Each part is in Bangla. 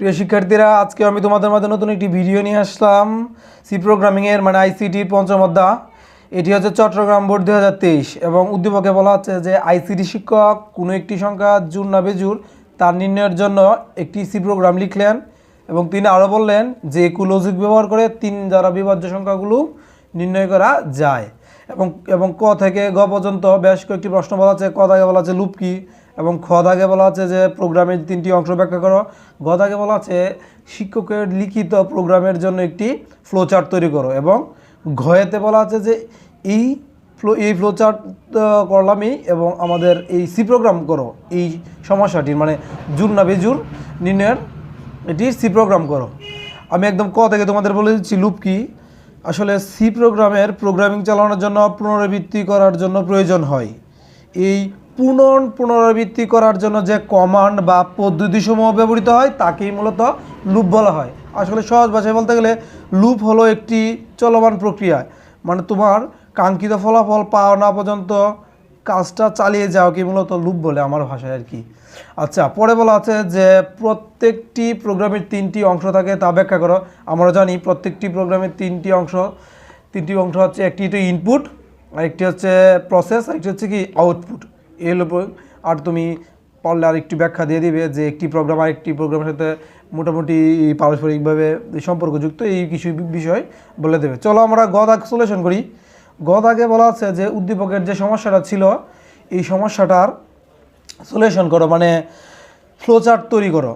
প্রিয় শিক্ষার্থীরা, আজকে আমি তোমাদের মাঝে নতুন একটি ভিডিও নিয়ে আসলাম। সি প্রোগ্রামিংয়ের মানে আইসিটির পঞ্চম অধ্যায়। এটি হচ্ছে চট্টগ্রাম বোর্ড দু হাজার তেইশ এবং উদ্দীপকে বলা হচ্ছে যে আইসিটি শিক্ষক কোনো একটি সংখ্যা জুর না বেজুর, তার নির্ণয়ের জন্য একটি সি প্রোগ্রাম লিখলেন এবং তিনি আরও বললেন যে কুলজিক ব্যবহার করে তিন দ্বারা বিভাজ্য সংখ্যাগুলো নির্ণয় করা যায়। এবং এবং ক থেকে গ পর্যন্ত বেশ কয়েকটি প্রশ্ন বলা আছে। ক থেকে বলা আছে লুপ কি? এবং খ দাগে বলা আছে যে প্রোগ্রামের তিনটি অংশ ব্যাখ্যা করো। গ দাগে বলা আছে শিক্ষকের লিখিত প্রোগ্রামের জন্য একটি ফ্লোচার্ট তৈরি করো এবং ঘয়েতে বলা আছে যে এই ফ্লো এই ফ্লোচার্ট করলামই এবং আমাদের এই সি প্রোগ্রাম করো, এই সমস্যাটির মানে জুর না বেজুর নির্ণয়ের এটি সি প্রোগ্রাম করো। আমি একদম ক থেকে তোমাদের বলে দিচ্ছি, লুপ কি? আসলে সি প্রোগ্রামের প্রোগ্রামিং চালানোর জন্য পুনরাবৃত্তি করার জন্য প্রয়োজন হয়। এই পুনর পুনরাবৃত্তি করার জন্য যে কমান্ড বা পদ্ধতিসমূহ ব্যবহৃত হয়, তাকেই মূলত লুপ বলা হয়। আসলে সহজ ভাষায় বলতে গেলে লুপ হলো একটি চলমান প্রক্রিয়া। মানে তোমার কাঙ্ক্ষিত ফলাফল পাওয়া না পর্যন্ত কাজটা চালিয়ে যাও কি মূলত লুপ বলে আমার ভাষায় আর কি। আচ্ছা পরে বলা আছে যে প্রত্যেকটি প্রোগ্রামের তিনটি অংশ থাকে, তা ব্যাখ্যা করো। আমরা জানি প্রত্যেকটি প্রোগ্রামের তিনটি অংশ তিনটি অংশ হচ্ছে একটি তো ইনপুট আরেকটি হচ্ছে প্রসেস আরেকটি হচ্ছে কি আউটপুট এর উপর আর তুমি পারলে আর একটু ব্যাখ্যা দিয়ে দিবে যে একটি প্রোগ্রাম আরেকটি প্রোগ্রামের সাথে মোটামুটি পারস্পরিকভাবে সম্পর্কযুক্ত এই কিছু বিষয় বলে দেবে। চলো আমরা গদাক সলিউশন করি। গদাকে বলা আছে যে উদ্দীপকের যে সমস্যাটা ছিল, এই সমস্যাটার সলিউশন করো মানে ফ্লোচার্ট তৈরি করো।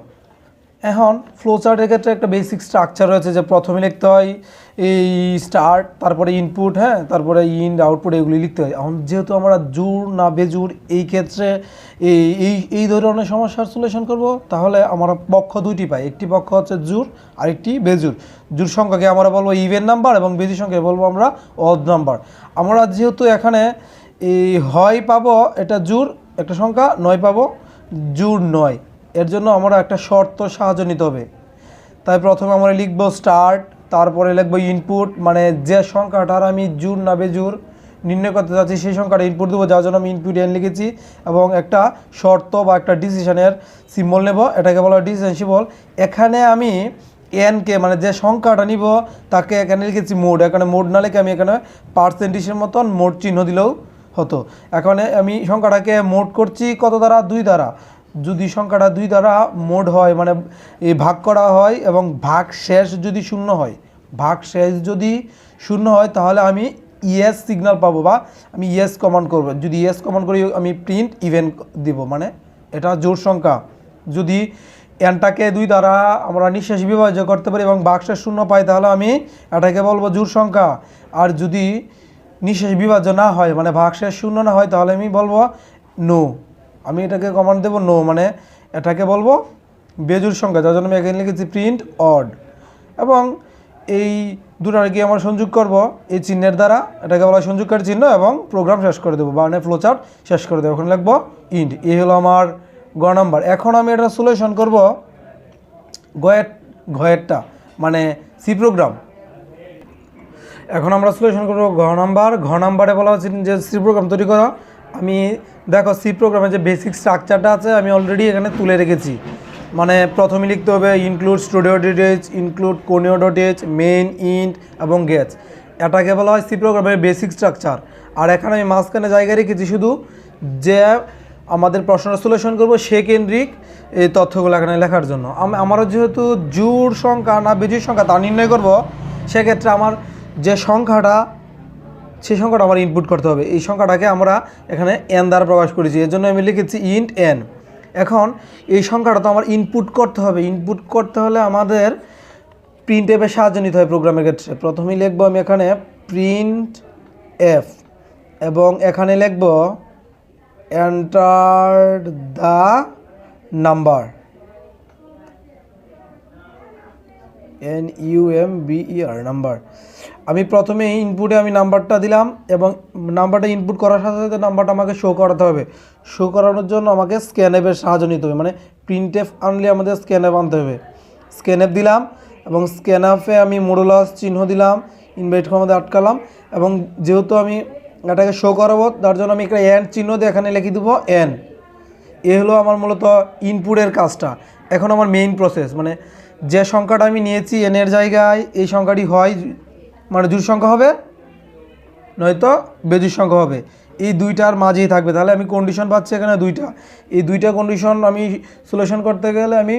এখন ফ্লোচার্টের ক্ষেত্রে একটা বেসিক স্ট্রাকচার রয়েছে যে প্রথমে লিখতে হয় এই স্টার্ট তারপরে ইনপুট হ্যাঁ তারপরে ইন আউটপুট এগুলি লিখতে হয়। এখন যেহেতু আমরা জোর না বেজুর এই ক্ষেত্রে এই এই এই ধরনের সমস্যার সলিউশন করব, তাহলে আমরা পক্ষ দুইটি পাই। একটি পক্ষ হচ্ছে জোর, আরেকটি বেজুর। জোর সংখ্যাকে আমরা বলব ইভেন নাম্বার এবং বেজুর সংখ্যাকে বলব আমরা অড নাম্বার আমরা যেহেতু এখানে এই হয় পাবো, এটা জোর, একটা সংখ্যা, নয় পাবো, জোর নয়। এর জন্য আমরা একটা শর্ত সাহায্য নিতে হবে। তাই প্রথমে আমরা লিখব স্টার্ট তারপরে লিখব ইনপুট মানে যে সংখ্যাটার আমি জোর না বেজুর নির্ণয় করতে চাচ্ছি সেই সংখ্যাটা ইনপুট দেবো, যার জন্য আমি ইনপুট এন লিখেছি এবং একটা শর্ত বা একটা ডিসিশনের সিম্বল নেব। এটাকে বলা হয় ডিসিশন সিম্বল এখানে আমি এনকে মানে যে সংখ্যাটা নিব, তাকে এখানে লিখেছি মোড এখানে মোড না লিখে আমি এখানে পার্সেন্টেজের মতন মোড চিহ্ন দিলেও হতো। এখানে আমি সংখ্যাটাকে মোড করছি কত দ্বারা? দুই দ্বারা। যদি সংখ্যাটা দুই দ্বারা মোড হয় মানে এই ভাগ করা হয় এবং ভাগ শেষ যদি শূন্য হয়, ভাগ শেষ যদি শূন্য হয়, তাহলে আমি ইয়েস সিগন্যাল পাবো বা আমি ইয়েস কমান্ড করব। যদি ইয়েস কমান্ড করি, আমি প্রিন্ট ইভেন্ট দিব মানে এটা জোর সংখ্যা। যদি এনটাকে দুই দ্বারা আমরা নিঃশ্বাস বিভাজ্য করতে পারি এবং বাক্সের শূন্য পাই, তাহলে আমি এটাকে বলব জোর সংখ্যা। আর যদি নিঃশ্বাস বিভাজ্য না হয় মানে ভাগশেষ শূন্য না হয়, তাহলে আমি বলব নো আমি এটাকে কমান্ড দেবো নো মানে এটাকে বলব বেজুর সংখ্যা, যার জন্য আমি এখানে লিখেছি প্রিন্ট অড এবং এই দুটার কি আমরা সংযোগ করব? এই চিহ্নের দ্বারা এটাকে বলা হয় সংযোগকারী চিহ্ন এবং প্রোগ্রাম শেষ করে দেবো, বা ফ্লো চার্ট শেষ করে দেবো। ওখানে লিখব ইন্ড এই হলো আমার গ নাম্বার এখন আমি এটা সলিউশন করব গয়ের, ঘয়েরটা মানে সি প্রোগ্রাম এখন আমরা সলিউশন করব ঘ নাম্বার ঘ নাম্বারে বলা হচ্ছে যে সি প্রোগ্রাম তৈরি করো। আমি, দেখো সি প্রোগ্রামের যে বেসিক স্ট্রাকচারটা আছে, আমি অলরেডি এখানে তুলে রেখেছি। মানে প্রথমে লিখতে হবে include stdio details include conio ডটেজ main int এবং গেটস এটাকে বলা হয় সি প্রোগ্রামের বেসিক স্ট্রাকচার আর এখানে আমি মাঝখানে জায়গায় রেখেছি শুধু যে আমাদের প্রশ্নটা সলিউশন করব সে কেন্দ্রিক এই তথ্যগুলো এখানে লেখার জন্য। আম- আমারও যেহেতু জোর সংখ্যা না বেজুর সংখ্যা তা নির্ণয় করব, সেক্ষেত্রে আমার যে সংখ্যাটা সেই সংখ্যাটা আমার ইনপুট করতে হবে। এই সংখ্যাটাকে আমরা এখানে এন দ্বারা প্রকাশ করেছি। এর জন্য আমি লিখেছি ইন্ট এন এখন এই সংখ্যাটা তো আমার ইনপুট করতে হবে। ইনপুট করতে হলে আমাদের প্রিন্ট এফের সাহায্য নিতে হয় প্রোগ্রামের ক্ষেত্রে। প্রথমেই লিখব আমি এখানে প্রিন্ট এফ এবং এখানে লিখব enter the number N U M B E R number আমি প্রথমে ইনপুটে আমি নাম্বারটা দিলাম এবং নাম্বারটা ইনপুট করার সাথে সাথে নাম্বারটা আমাকে শো করাতে হবে। শো করানোর জন্য আমাকে স্ক্যান অ্যাপের সাহায্য নিতে হবে। মানে প্রিন্ট এফ আনলে আমাদের স্ক্যান অ্যাপ আনতে হবে। স্ক্যান অ্যাপ দিলাম এবং স্ক্যান অ্যাপে আমি মোডুলাস চিহ্ন দিলাম ইনভাইট ক্ষমতা আটকালাম এবং যেহেতু আমি এটাকে শো করাবো, তার জন্য আমি একটা এন চিহ্ন দিয়ে এখানে লিখে দেবো এন এ হলো আমার মূলত ইনপুটের কাজটা। এখন আমার মেইন প্রসেস মানে যে সংখ্যাটা আমি নিয়েছি এন এর জায়গায়, এই সংখ্যাটি হয় মানে জোড় সংখ্যা হবে, নয়তো বেজুর সংখ্যা হবে। এই দুইটার মাঝেই থাকবে। তাহলে আমি কন্ডিশন পাচ্ছি এখানে দুইটা। এই দুইটা কন্ডিশন আমি সলিউশন করতে গেলে আমি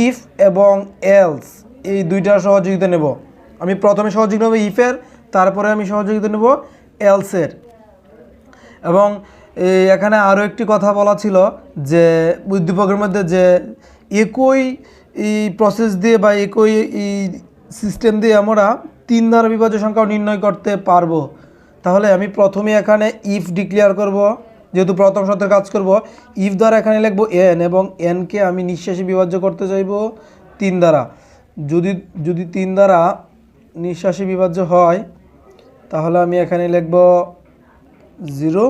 ইফ এবং এলস এই দুইটার সহযোগিতা নেব। আমি প্রথমে সহযোগিতা নেব ইফের তারপরে আমি সহযোগিতা নেব এলসের এবং এখানে আরও একটি কথা বলা ছিল যে উদ্দীপকের মধ্যে যে একই এই প্রসেস দিয়ে বা একই এই সিস্টেম দিয়ে আমরা তিন দ্বারা বিভাজ্য সংখ্যাও নির্ণয় করতে পারব। তাহলে আমি প্রথমে এখানে ইফ ডিক্লেয়ার করব, যেহেতু প্রথম শর্তের কাজ করব ইফ দ্বারা এখানে লিখব এন এবং এনকে আমি নিঃশ্বাসে বিভাজ্য করতে চাইব তিন দ্বারা যদি যদি তিন দ্বারা নিঃশ্বাসে বিভাজ্য হয়, তাহলে আমি এখানে লিখব জিরো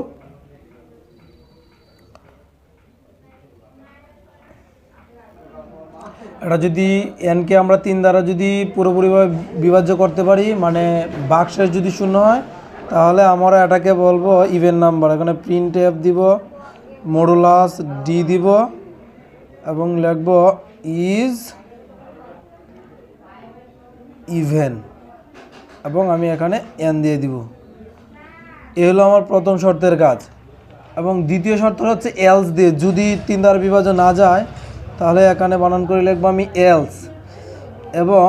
এটা যদি এনকে আমরা তিন দ্বারা যদি পুরোপুরিভাবে বিভাজ্য করতে পারি মানে বাক্সের যদি শূন্য হয়, তাহলে আমরা এটাকে বলব ইভেন নাম্বার এখানে প্রিন্ট অ্যাপ দিব মডুলাস ডি দিব, এবং লিখব ইজ ইভেন এবং আমি এখানে এন দিয়ে দিব। এ হলো আমার প্রথম শর্তের কাজ। এবং দ্বিতীয় শর্ত হচ্ছে এলস দিয়ে, যদি তিন দ্বারা বিভাজন না যায় তাহলে এখানে বানান করে লিখব আমি এলস এবং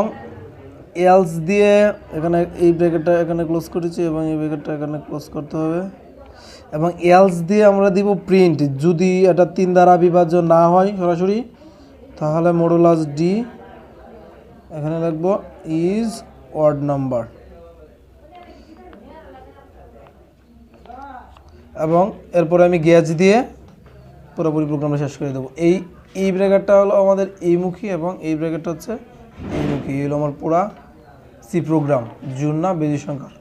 এলস দিয়ে এখানে এই ব্র্যাকেটটা এখানে ক্লোজ করেছি এবং এই ব্র্যাকেটটা এখানে ক্লোজ করতে হবে। এবং এলস দিয়ে আমরা দিব প্রিন্ট যদি এটা তিন দ্বারা বিভাজ্য না হয় সরাসরি, তাহলে মডুলাস ডি এখানে লিখব ইজ ওয়ার্ড নাম্বার এবং এরপরে আমি গ্যাস দিয়ে পুরোপুরি প্রোগ্রামটা শেষ করে দেবো। এই এই ব্র্যাকেটটা হলো আমাদের এই মুখী এবং এই ব্র্যাকেটটা হচ্ছে এই মুখী এই হলো আমার পুরা সি প্রোগ্রাম জুন না বেজি সংখ্যার।